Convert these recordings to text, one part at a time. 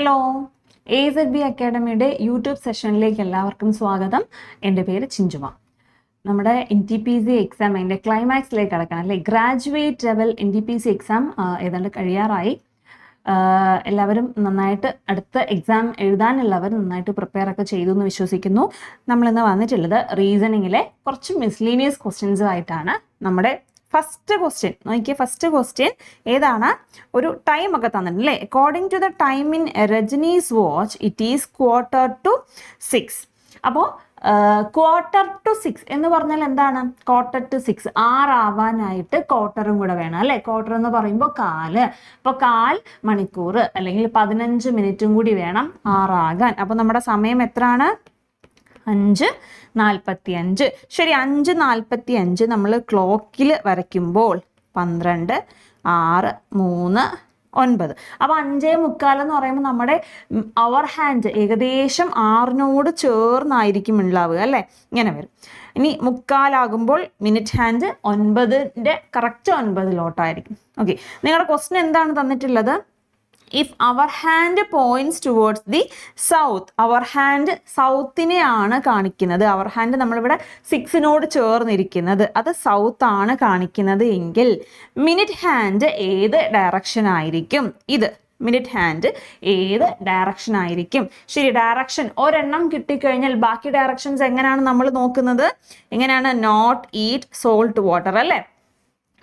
Hello A Z B അക്കാഡമിയുടെ YouTube സെഷനിലേക്ക് എല്ലാവർക്കും സ്വാഗതം. എന്റെ പേര് ചിഞ്ചുമ. നമ്മുടെ N T P C exam അതിന്റെ ക്ലൈമാക്സിലേക്ക് കടക്കണം അല്ലേ? Graduate level N T P C exam ഏതാണ്ട് കഴിയാറായി. എല്ലാവരും നന്നായിട്ട് അടുത്ത എക്സാം എഴുതാനുള്ളവർ നന്നായിട്ട് പ്രിപ്പയർ ഒക്കെ ചെയ്തു എന്ന് വിശ്വസിക്കുന്നു. നമ്മളിന്ന് വന്നിട്ടുള്ളത് റീസണിങ്ങിലെ കുറച്ച് മിസ്ലീനിയസ് ക്വസ്റ്റ്യൻസ് ആയിട്ടാണ് നമ്മുടെ ഫസ്റ്റ് ക്വസ്റ്റ്യൻ നോക്കിയ ഫസ്റ്റ് ക്വസ്റ്റ്യൻ ഏതാണ്? ഒരു ടൈം ഒക്കെ തന്നിട്ടുണ്ട് അല്ലേ? According to the time in Rajni's watch it is quarter to six അപ്പോൾ ക്വാർട്ടർ ടു സിക്സ് എന്ന് പറഞ്ഞാൽ എന്താണ്? ക്വാർട്ടർ ടു സിക്സ് ആറാവാനായിട്ട് ക്വാർട്ടറും കൂടെ വേണം അല്ലേ? ക്വാർട്ടർ എന്ന് പറയുമ്പോൾ കാൽ. അപ്പോൾ കാൽ മണിക്കൂർ അല്ലെങ്കിൽ പതിനഞ്ച് മിനിറ്റും കൂടി വേണം ആറാകാൻ. അപ്പോൾ നമ്മുടെ സമയം എത്രയാണ്? അഞ്ച് നാൽപ്പത്തി അഞ്ച് ശരി അഞ്ച് നാൽപ്പത്തി അഞ്ച് നമ്മൾ ക്ലോക്കിൽ വരയ്ക്കുമ്പോൾ പന്ത്രണ്ട് ആറ് മൂന്ന് ഒൻപത്. അപ്പോൾ അഞ്ചേ മുക്കാൽ എന്ന് പറയുമ്പോൾ നമ്മുടെ അവർ ഹാൻഡ് ഏകദേശം ആറിനോട് ചേർന്നായിരിക്കും ഉണ്ടാവുക അല്ലേ? ഇങ്ങനെ വരും. ഇനി മുക്കാലാകുമ്പോൾ മിനിറ്റ് ഹാൻഡ് ഒൻപതിന്റെ കറക്റ്റ് ഒൻപതിലോട്ടായിരിക്കും. ഓക്കെ നിങ്ങളുടെ ക്വസ്റ്റ്യൻ എന്താണ് തന്നിട്ടുള്ളത്? If hour hand points towards the south hour hand സൗത്തിനെയാണ് കാണിക്കുന്നത്. അവർ ഹാൻഡ് നമ്മളിവിടെ സിക്സിനോട് ചേർന്നിരിക്കുന്നത്. അത് സൗത്ത് ആണ് കാണിക്കുന്നത് എങ്കിൽ മിനിറ്റ് ഹാൻഡ് ഏത് ഡയറക്ഷൻ ആയിരിക്കും? ഇത് മിനിറ്റ് ഹാൻഡ് ഏത് ഡയറക്ഷൻ ആയിരിക്കും? ശരി ഡയറക്ഷൻ ഒരെണ്ണം കിട്ടിക്കഴിഞ്ഞാൽ ബാക്കി ഡയറക്ഷൻസ് എങ്ങനെയാണ് നമ്മൾ നോക്കുന്നത്? എങ്ങനെയാണ്? നോട്ട് ഈറ്റ് സോൾട്ട് വാട്ടർ അല്ലേ?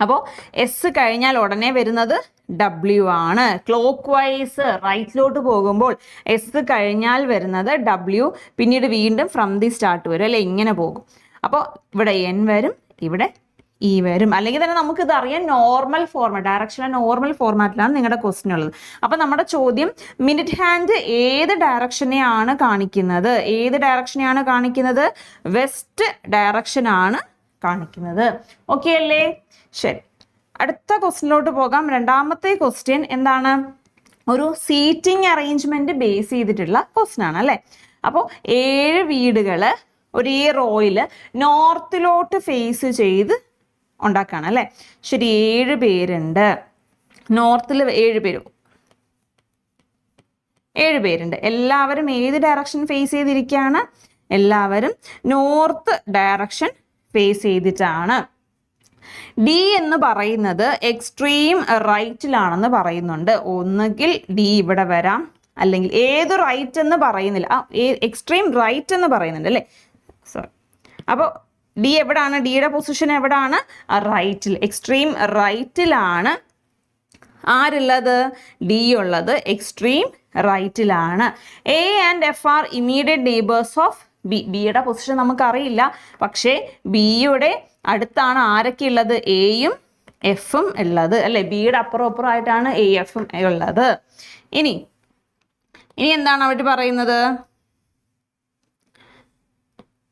അപ്പോൾ എസ് കഴിഞ്ഞാൽ ഉടനെ വരുന്നത് ഡബ്ല്യു ആണ്. ക്ലോക്ക് വൈസ് റൈറ്റിലോട്ട് പോകുമ്പോൾ എസ് കഴിഞ്ഞാൽ വരുന്നത് ഡബ്ല്യു പിന്നീട് വീണ്ടും ഫ്രം ദി സ്റ്റാർട്ട് വരും. അല്ലെ? ഇങ്ങനെ പോകും. അപ്പോൾ ഇവിടെ എൻ വരും ഇവിടെ ഈ വരും. അല്ലെങ്കിൽ തന്നെ നമുക്ക് ഇത് അറിയാം നോർമൽ ഫോർമാറ്റ് ഡയറക്ഷനിലെ നോർമൽ ഫോർമാറ്റിലാണ് നിങ്ങളുടെ ക്വസ്റ്റ്യൻ ഉള്ളത്. അപ്പോൾ നമ്മുടെ ചോദ്യം മിനിറ്റ് ഹാൻഡ് ഏത് ഡയറക്ഷനെയാണ് കാണിക്കുന്നത്? ഏത് ഡയറക്ഷനെയാണ് കാണിക്കുന്നത്? വെസ്റ്റ് ഡയറക്ഷനാണ് കാണിക്കുന്നത്. ഓക്കെ അല്ലേ? ശരി. അടുത്ത ക്വസ്റ്റിനോട്ട് പോകാം. രണ്ടാമത്തെ ക്വസ്റ്റ്യൻ എന്താണ്? ഒരു സീറ്റിംഗ് അറേഞ്ച്മെന്റ് ബേസ് ചെയ്തിട്ടുള്ള ക്വസ്റ്റ്യൻ ആണ് അല്ലേ? അപ്പോൾ ഏഴ് വീടുകൾ ഒരേ റോയിൽ നോർത്തിലോട്ട് ഫേസ് ചെയ്ത് ഉണ്ടാക്കുകയാണ് അല്ലേ? ശരി ഏഴ് പേരുണ്ട്. നോർത്തിൽ ഏഴ് പേര്. ഏഴ് പേരുണ്ട്. എല്ലാവരും ഏത് ഡയറക്ഷൻ ഫേസ് ചെയ്തിരിക്കുകയാണ്? എല്ലാവരും നോർത്ത് ഡയറക്ഷൻ ഫേസ് ചെയ്തിട്ടാണ്. ഡി എന്ന് പറയുന്നത് എക്സ്ട്രീം റൈറ്റിലാണെന്ന് പറയുന്നുണ്ട്. ഒന്നുകിൽ ഡി ഇവിടെ വരാം. അല്ലെങ്കിൽ ഏത് റൈറ്റ് എന്ന് പറയുന്നില്ല. ആ എക്സ്ട്രീം റൈറ്റ് എന്ന് പറയുന്നുണ്ട് അല്ലേ? സോറി അപ്പോൾ ഡി എവിടാണ്? ഡിയുടെ പൊസിഷൻ എവിടാണ്? റൈറ്റിൽ എക്സ്ട്രീം റൈറ്റിലാണ് ആരുള്ളത്? ഡി ഉള്ളത് extreme റൈറ്റിലാണ് A and F are immediate neighbours of B ബിയുടെ പൊസിഷൻ നമുക്കറിയില്ല. പക്ഷേ ബിയുടെ അടുത്താണ് ആരൊക്കെ ഉള്ളത്? എയും എഫും ഉള്ളത്. അല്ലെ? ബിയുടെ അപ്പുറം അപ്പുറം ആയിട്ടാണ് എ എഫും ഉള്ളത്. ഇനി ഇനി എന്താണ് അവർ പറയുന്നത്?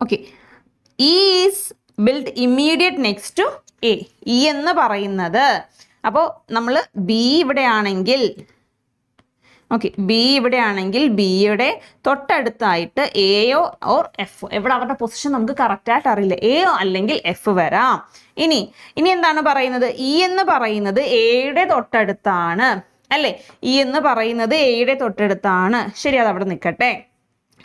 Okay is build immediate next to A E എന്ന് പറയുന്നത്. അപ്പോൾ നമ്മൾ ബി ഇവിടെ ആണെങ്കിൽ ഓക്കെ ബി ഇവിടെ ആണെങ്കിൽ ബിയുടെ തൊട്ടടുത്തായിട്ട് എയോ ഓർ എഫ് എവിടെ അവരുടെ പൊസിഷൻ നമുക്ക് കറക്റ്റായിട്ട് അറിയില്ല. എയോ അല്ലെങ്കിൽ എഫ് വരാം. ഇനി ഇനി എന്താണ് പറയുന്നത്? ഇ എന്ന് പറയുന്നത് എയുടെ തൊട്ടടുത്താണ്. അല്ലേ? ഇ എന്ന് പറയുന്നത് എയുടെ തൊട്ടടുത്താണ്. ശരി അത് അവിടെ നിൽക്കട്ടെ.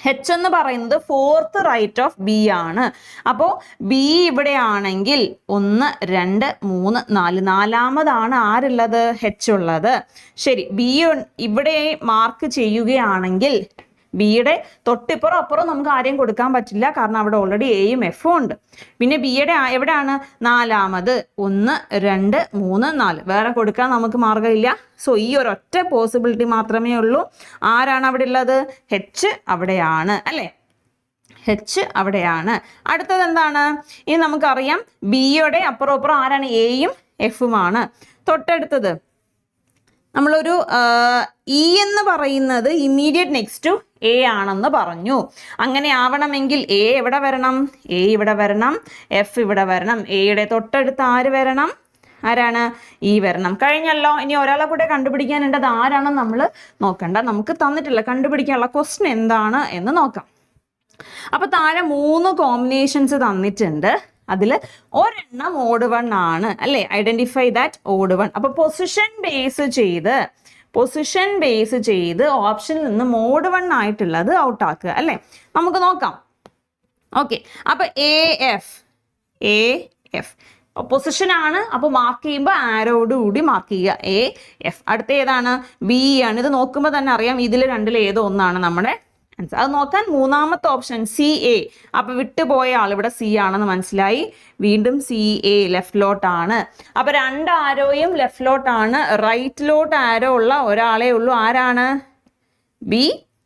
എച്ച് എന്ന് പറയുന്നത് ഫോർത്ത് റൈറ്റ് ഓഫ് ബി ആണ്. അപ്പോൾ ബി ഇവിടെ ആണെങ്കിൽ ഒന്ന് രണ്ട് മൂന്ന് നാല്. നാലാമതാണ് ആരുള്ളത്? എച്ച് ഉള്ളത്. ശരി ബി ഇവിടെ മാർക്ക് ചെയ്യുകയാണെങ്കിൽ ബിയുടെ തൊട്ടിപ്പുറം അപ്പുറം നമുക്ക് ആരെയും കൊടുക്കാൻ പറ്റില്ല. കാരണം അവിടെ ഓൾറെഡി എയും എഫും ഉണ്ട്. പിന്നെ ബിയുടെ എവിടെയാണ്? നാലാമത്. ഒന്ന് രണ്ട് മൂന്ന് നാല്. വേറെ കൊടുക്കാൻ നമുക്ക് മാർഗമില്ല സോ ഈ ഒരൊറ്റ പോസിബിലിറ്റി മാത്രമേ ഉള്ളൂ. ആരാണ് അവിടെ ഉള്ളത്? ഹെച്ച് അവിടെയാണ് അല്ലേ? ഹെച്ച് അവിടെയാണ്. അടുത്തത് എന്താണ്? ഇനി നമുക്കറിയാം ബിയുടെ അപ്പുറം അപ്പുറം ആരാണ്? എയും എഫുമാണ്. തൊട്ടടുത്തത് നമ്മളൊരു ഇ എന്ന് പറയുന്നത് ഇമ്മീഡിയറ്റ് നെക്സ്റ്റ് എ ആണെന്ന് പറഞ്ഞു. അങ്ങനെ ആവണമെങ്കിൽ എ എവിടെ വരണം? എ ഇവിടെ വരണം. എഫ് ഇവിടെ വരണം. എയുടെ തൊട്ടടുത്ത് ആര് വരണം? ആരാണ്? ഇ വരണം. കഴിഞ്ഞല്ലോ. ഇനി ഒരാളെ കൂടെ കണ്ടുപിടിക്കാനുണ്ട് അത് ആരാണെന്ന് നമ്മൾ നോക്കണ്ട. നമുക്ക് തന്നിട്ടില്ല. കണ്ടുപിടിക്കാനുള്ള ക്വസ്റ്റൻ എന്താണ് എന്ന് നോക്കാം. അപ്പൊ താഴെ മൂന്ന് കോമ്പിനേഷൻസ് തന്നിട്ടുണ്ട്. അതിൽ ഒരെണ്ണം ഓഡ് വൺ ആണ്. അല്ലേ? Identify that odd one. അപ്പോൾ പൊസിഷൻ ബേസ് ചെയ്ത് പൊസിഷൻ ബേസ് ചെയ്ത് ഓപ്ഷനിൽ നിന്ന് മോഡ് വൺ ആയിട്ടുള്ളത് ഔട്ട് ആക്കുക. അല്ലേ? നമുക്ക് നോക്കാം. ഓക്കെ അപ്പൊ A F A F position ആണ്. അപ്പോൾ മാർക്ക് ചെയ്യുമ്പോൾ ആരോട് കൂടി മാർക്ക് ചെയ്യുക. എ എഫ് അടുത്ത ഏതാണ്? ബി ആണ്. ഇത് നോക്കുമ്പോൾ തന്നെ അറിയാം ഇതിൽ രണ്ടിൽ ഏതോ ഒന്നാണ് നമ്മുടെ അത് നോക്കാൻ മൂന്നാമത്തെ ഓപ്ഷൻ സി എ അപ്പൊ വിട്ടുപോയ ആൾ ഇവിടെ സി ആണെന്ന് മനസ്സിലായി. വീണ്ടും സി എ ലെഫ്റ്റിലോട്ടാണ് അപ്പൊ രണ്ട് ആരോയും ലെഫ്റ്റിലോട്ടാണ് റൈറ്റിലോട്ട് ആരോ ഉള്ള ഒരാളെ ഉള്ളൂ. ആരാണ്? ബി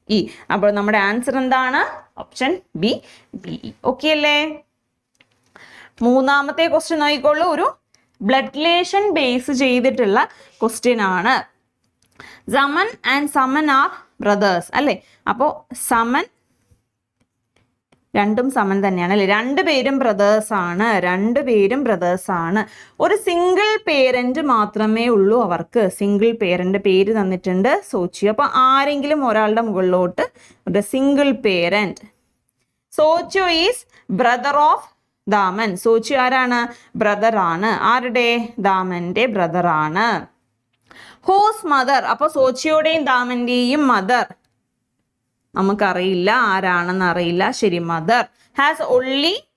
ഇ അപ്പോൾ നമ്മുടെ ആൻസർ എന്താണ്? Option B B E okay അല്ലേ? മൂന്നാമത്തെ ക്വസ്റ്റ്യൻ നോക്കിക്കോളൂ. ഒരു ബ്ലഡ് റിലേഷൻ ബേസ് ചെയ്തിട്ടുള്ള ക്വസ്റ്റ്യൻ ആണ്. Saman and Saman are brothers അല്ലേ? അപ്പോൾ സമൻ രണ്ടും സമൻ തന്നെയാണ് അല്ലേ? രണ്ടുപേരും ബ്രദേഴ്സ് ആണ്. രണ്ടുപേരും ബ്രദേഴ്സ് ആണ്. ഒരു സിംഗിൾ പേരന്റ് മാത്രമേ ഉള്ളൂ അവർക്ക്. സിംഗിൾ പേരന്റ് പേര് തന്നിട്ടുണ്ട് സോച്ചി അപ്പോൾ ആരെങ്കിലും ഒരാളുടെ മുകളിലോട്ട് ഒരു single parent Sochu is brother of Daman. Sochu ആരാണ്? ബ്രദറാണ് ആരുടെ? ദാമന്റെ ബ്രദറാണ് ഹൂസ് മദർ അപ്പൊ സോച്ചിയുടെയും ദാമന്റെയും മദർ നമുക്കറിയില്ല ആരാണെന്ന് അറിയില്ല. ശരി mother has only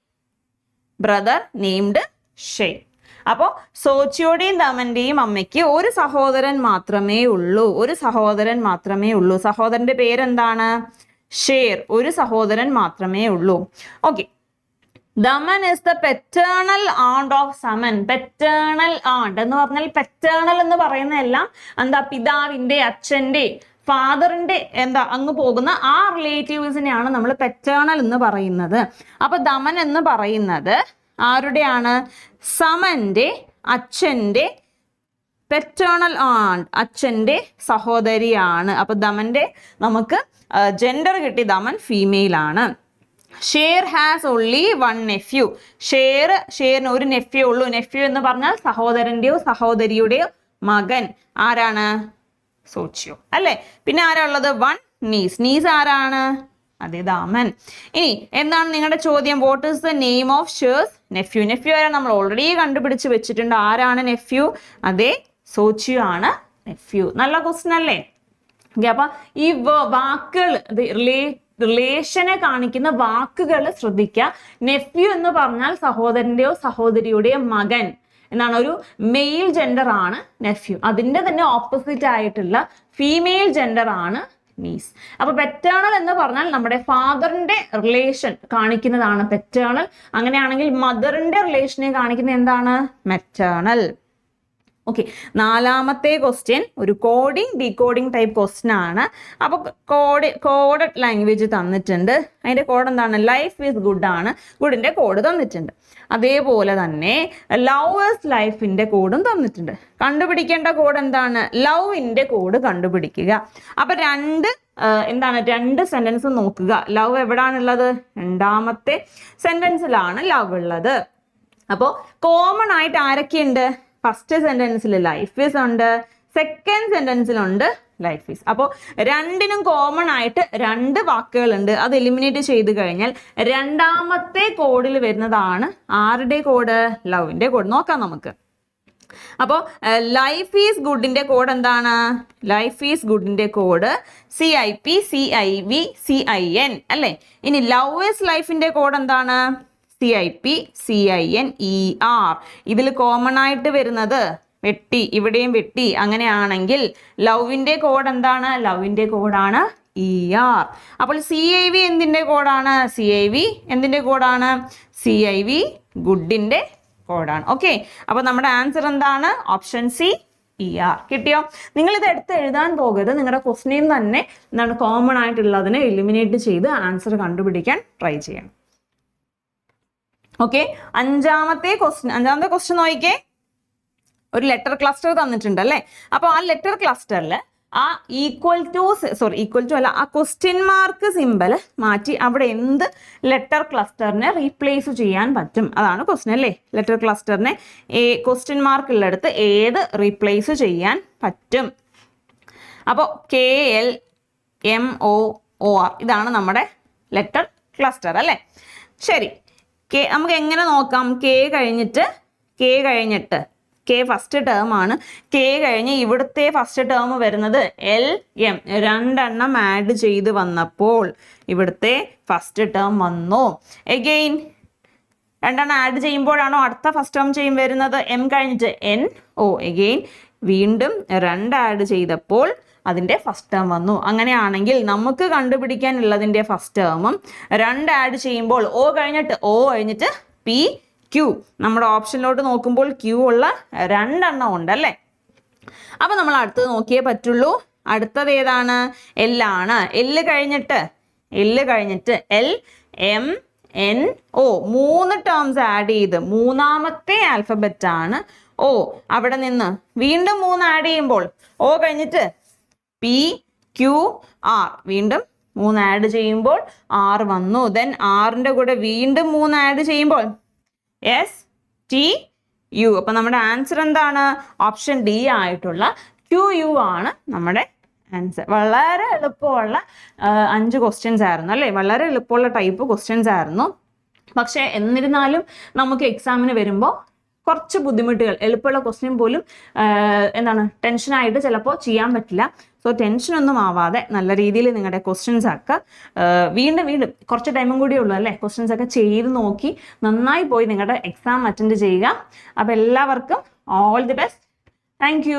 brother named Sher അപ്പോൾ സോച്ചിയുടെയും ദമന്റെയും അമ്മയ്ക്ക് ഒരു സഹോദരൻ മാത്രമേ ഉള്ളൂ. ഒരു സഹോദരൻ മാത്രമേ ഉള്ളൂ. സഹോദരന്റെ പേരെന്താണ്? ഷേർ ഒരു സഹോദരൻ മാത്രമേ ഉള്ളൂ. Okay Daman is the paternal aunt of Suman paternal aunt എന്ന് പറഞ്ഞാൽ പെറ്റേണൽ എന്ന് പറയുന്നതെല്ലാം എന്താ പിതാവിന്റെ അച്ഛന്റെ ഫാദറിന്റെ എന്താ അങ്ങ് പോകുന്ന ആ റിലേറ്റീവ്സിനെയാണ് നമ്മൾ പെറ്റേണൽ എന്ന് പറയുന്നത്. അപ്പൊ ദമൻ എന്ന് പറയുന്നത് ആരുടെയാണ്? സമന്റെ അച്ഛന്റെ പെറ്റേണൽ ആണ്ട് അച്ഛന്റെ സഹോദരിയാണ്. അപ്പൊ ദമന്റെ നമുക്ക് ജെൻഡർ കിട്ടി ദമൻ ഫീമെയിൽ ആണ്. Sher has only one nephew Sher ഷെയറിന് ഒരു നെഫ്യൂ ഉള്ളൂ. നെഫ്യൂ എന്ന് പറഞ്ഞാൽ സഹോദരന്റെയോ സഹോദരിയുടെയോ മകൻ. ആരാണ്? സോച്ചിയോ. അല്ലെ? പിന്നെ ആരാ ഉള്ളത്? വൺ നീസ് നീസ് ആരാണ്? അതെ ദാമൻ ഇനി എന്താണ് നിങ്ങളുടെ ചോദ്യം? What is the name of Sher's nephew nephew ആരാ? നമ്മൾ ഓൾറെഡി കണ്ടുപിടിച്ച് വെച്ചിട്ടുണ്ട്. ആരാണ് നെഫ്യൂ അതെ സോച്ചിയോ ആണ് നെഫ്യൂ നല്ല ക്വസ്റ്റൻ അല്ലേ? അപ്പൊ ഈ വാക്കുകൾ റിലേ റിലേഷനെ കാണിക്കുന്ന വാക്കുകൾ ശ്രദ്ധിക്കുക. നെഫ്യൂ എന്ന് പറഞ്ഞാൽ സഹോദരന്റെയോ സഹോദരിയുടെയോ മകൻ എന്നാണ്. ഒരു മെയിൽ ജെൻഡർ ആണ് നെഫ്യൂ. അതിന്റെ തന്നെ ഓപ്പോസിറ്റ് ആയിട്ടുള്ള ഫീമെയിൽ ജെൻഡർ ആണ് നീസ് അപ്പൊ പെറ്റേണൽ എന്ന് പറഞ്ഞാൽ നമ്മുടെ ഫാദറിന്റെ റിലേഷൻ കാണിക്കുന്നതാണ് പെറ്റേണൽ അങ്ങനെയാണെങ്കിൽ മദറിന്റെ റിലേഷനെ കാണിക്കുന്നത് എന്താണ്? മെറ്റേണൽ ഓക്കെ നാലാമത്തെ ക്വസ്റ്റ്യൻ ഒരു കോഡിംഗ് ഡീകോഡിംഗ് ടൈപ്പ് ക്വസ്റ്റ്യൻ ആണ്. അപ്പോൾ കോഡ് കോഡഡ് ലാംഗ്വേജ് തന്നിട്ടുണ്ട്. അതിന്റെ കോഡ് എന്താണ്? ലൈഫ് ഈസ് ഗുഡ് ആണ്. ഗുഡിന്റെ കോഡ് തന്നിട്ടുണ്ട്. അതേപോലെ തന്നെ ലവേഴ്സ് ലൈഫിന്റെ കോഡും തന്നിട്ടുണ്ട്. കണ്ടുപിടിക്കേണ്ട കോഡ് എന്താണ്? ലവിന്റെ കോഡ് കണ്ടുപിടിക്കുക. അപ്പൊ രണ്ട് എന്താണ്? രണ്ട് സെന്റൻസ് നോക്കുക. ലവ് എവിടാണുള്ളത്? രണ്ടാമത്തെ സെന്റൻസിലാണ് ലവ് ഉള്ളത്. അപ്പോൾ കോമൺ ആയിട്ട് ആരൊക്കെയുണ്ട്? ഫസ്റ്റ് സെന്റൻസിൽ ലൈഫ് ഈസ് ഉണ്ട് സെക്കൻഡ് സെന്റൻസിലുണ്ട് ലൈഫ് ഈസ് അപ്പോൾ രണ്ടിനും കോമൺ ആയിട്ട് രണ്ട് വാക്കുകളുണ്ട്. അത് എലിമിനേറ്റ് ചെയ്ത് കഴിഞ്ഞാൽ രണ്ടാമത്തെ കോഡിൽ വരുന്നതാണ് ആരുടെ കോഡ് ലവിന്റെ കോഡ് നോക്കാം നമുക്ക്. അപ്പോ ലൈഫ് ഈസ് ഗുഡിന്റെ കോഡ് എന്താണ്? Life is ഗുഡിന്റെ code C I P C I V C I N അല്ലേ? ഇനി ലവ് ഈസ് ലൈഫിന്റെ കോഡ് എന്താണ്? C I P C I N E R ഇതിൽ കോമൺ ആയിട്ട് വരുന്നത് വെട്ടി ഇവിടെയും വെട്ടി അങ്ങനെയാണെങ്കിൽ ലവിന്റെ കോഡ് എന്താണ്? ലവിന്റെ കോഡാണ് ഇ ആർ അപ്പോൾ സി ഐ വി എന്തിന്റെ കോഡാണ് സി ഐ വി എന്തിന്റെ കോഡാണ് സി ഐ വി ഗുഡിന്റെ കോഡാണ് ഓക്കെ അപ്പോൾ നമ്മുടെ ആൻസർ എന്താണ്? ഓപ്ഷൻ സി ഇ ആർ കിട്ടിയോ? നിങ്ങൾ ഇത് എടുത്ത് എഴുതാൻ പോകരുത്. നിങ്ങളുടെ ക്വസ്റ്റിനെയും തന്നെ എന്താണ് കോമൺ ആയിട്ടുള്ളതിനെ എലിമിനേറ്റ് ചെയ്ത് ആൻസർ കണ്ടുപിടിക്കാൻ ട്രൈ ചെയ്യണം. ഓക്കെ അഞ്ചാമത്തെ ക്വസ്റ്റ്യൻ അഞ്ചാമത്തെ ക്വസ്റ്റ്യൻ നോക്കിക്കേ. ഒരു ലെറ്റർ ക്ലസ്റ്റർ തന്നിട്ടുണ്ട് അല്ലേ? അപ്പോൾ ആ ലെറ്റർ ക്ലസ്റ്ററിൽ ആ equal to sorry equal to അല്ല ആ ക്വസ്റ്റ്യൻ മാർക്ക് സിമ്പൽ മാറ്റി അവിടെ എന്ത് ലെറ്റർ ക്ലസ്റ്ററിനെ റീപ്ലേസ് ചെയ്യാൻ പറ്റും? അതാണ് ക്വസ്റ്റ്യൻ അല്ലേ? ലെറ്റർ ക്ലസ്റ്ററിനെ ഏ ക്വസ്റ്റ്യൻ മാർക്ക് ഉള്ളിടത്ത് ഏത് റീപ്ലേസ് ചെയ്യാൻ പറ്റും? അപ്പോൾ K L M O O R ഇതാണ് നമ്മുടെ ലെറ്റർ ക്ലസ്റ്റർ അല്ലേ? ശരി. കെ നമുക്ക് എങ്ങനെ നോക്കാം? കെ കഴിഞ്ഞിട്ട് കെ കഴിഞ്ഞിട്ട് കെ ഫസ്റ്റ് ടേം ആണ്. കെ കഴിഞ്ഞ് ഇവിടുത്തെ ഫസ്റ്റ് ടേം വരുന്നത് എൽ എം രണ്ടെണ്ണം ആഡ് ചെയ്ത് വന്നപ്പോൾ ഇവിടുത്തെ ഫസ്റ്റ് ടേം വന്നു. എഗെയിൻ രണ്ടെണ്ണം ആഡ് ചെയ്യുമ്പോഴാണോ അടുത്ത ഫസ്റ്റ് ടേം ചെയ്യും വരുന്നത്? എം കഴിഞ്ഞിട്ട് എൻ ഓ എഗെയിൻ വീണ്ടും രണ്ട് ആഡ് ചെയ്തപ്പോൾ അതിന്റെ ഫസ്റ്റ് ടേം വന്നു. അങ്ങനെയാണെങ്കിൽ നമുക്ക് കണ്ടുപിടിക്കാനുള്ളതിന്റെ ഫസ്റ്റ് ടേമും രണ്ട് ആഡ് ചെയ്യുമ്പോൾ ഓ കഴിഞ്ഞിട്ട് ഓ കഴിഞ്ഞിട്ട് പി ക്യു നമ്മുടെ ഓപ്ഷനിലോട്ട് നോക്കുമ്പോൾ ക്യൂ ഉള്ള രണ്ടെണ്ണം ഉണ്ട് അല്ലേ അപ്പോൾ നമ്മൾ അടുത്തത് നോക്കിയേ പറ്റുള്ളൂ. അടുത്തത് ഏതാണ്? എല്ലാണ് എല്ല് കഴിഞ്ഞിട്ട് എല്ല് കഴിഞ്ഞിട്ട് എൽ എം എൻ ഒ മൂന്ന് ടേംസ് ആഡ് ചെയ്ത് മൂന്നാമത്തെ ആൽഫബറ്റ് ആണ് ഓ അവിടെ നിന്ന് വീണ്ടും മൂന്ന് ആഡ് ചെയ്യുമ്പോൾ ഓ കഴിഞ്ഞിട്ട് പി ക്യു ആർ വീണ്ടും മൂന്ന് ആഡ് ചെയ്യുമ്പോൾ ആർ വന്നു. ദെൻ ആറിന്റെ കൂടെ വീണ്ടും മൂന്ന് ആഡ് ചെയ്യുമ്പോൾ എസ് ടി യു അപ്പൊ നമ്മുടെ ആൻസർ എന്താണ്? ഓപ്ഷൻ ഡി ആയിട്ടുള്ള ക്യു യു ആണ് നമ്മുടെ ആൻസർ വളരെ എളുപ്പമുള്ള അഞ്ച് ക്വസ്റ്റ്യൻസ് ആയിരുന്നു അല്ലേ? വളരെ എളുപ്പമുള്ള ടൈപ്പ് ക്വസ്റ്റ്യൻസ് ആയിരുന്നു. പക്ഷേ എന്നിരുന്നാലും നമുക്ക് എക്സാമിന് വരുമ്പോൾ കുറച്ച് ബുദ്ധിമുട്ടുകൾ. എളുപ്പമുള്ള ക്വസ്റ്റ്യൻ പോലും എന്താണ് ടെൻഷനായിട്ട് ചിലപ്പോൾ ചെയ്യാൻ പറ്റില്ല. സോ ടെൻഷനൊന്നും ആവാതെ നല്ല രീതിയിൽ നിങ്ങളുടെ ക്വസ്റ്റ്യൻസ് ഒക്കെ വീണ്ടും വീണ്ടും കുറച്ച് ടൈമും കൂടിയേ ഉള്ളൂ അല്ലേ? ക്വസ്റ്റ്യൻസ് ഒക്കെ ചെയ്ത് നോക്കി നന്നായി പോയി നിങ്ങളുടെ എക്സാം അറ്റൻഡ് ചെയ്യുക. അപ്പോൾ എല്ലാവർക്കും ഓൾ ദി ബെസ്റ്റ് താങ്ക്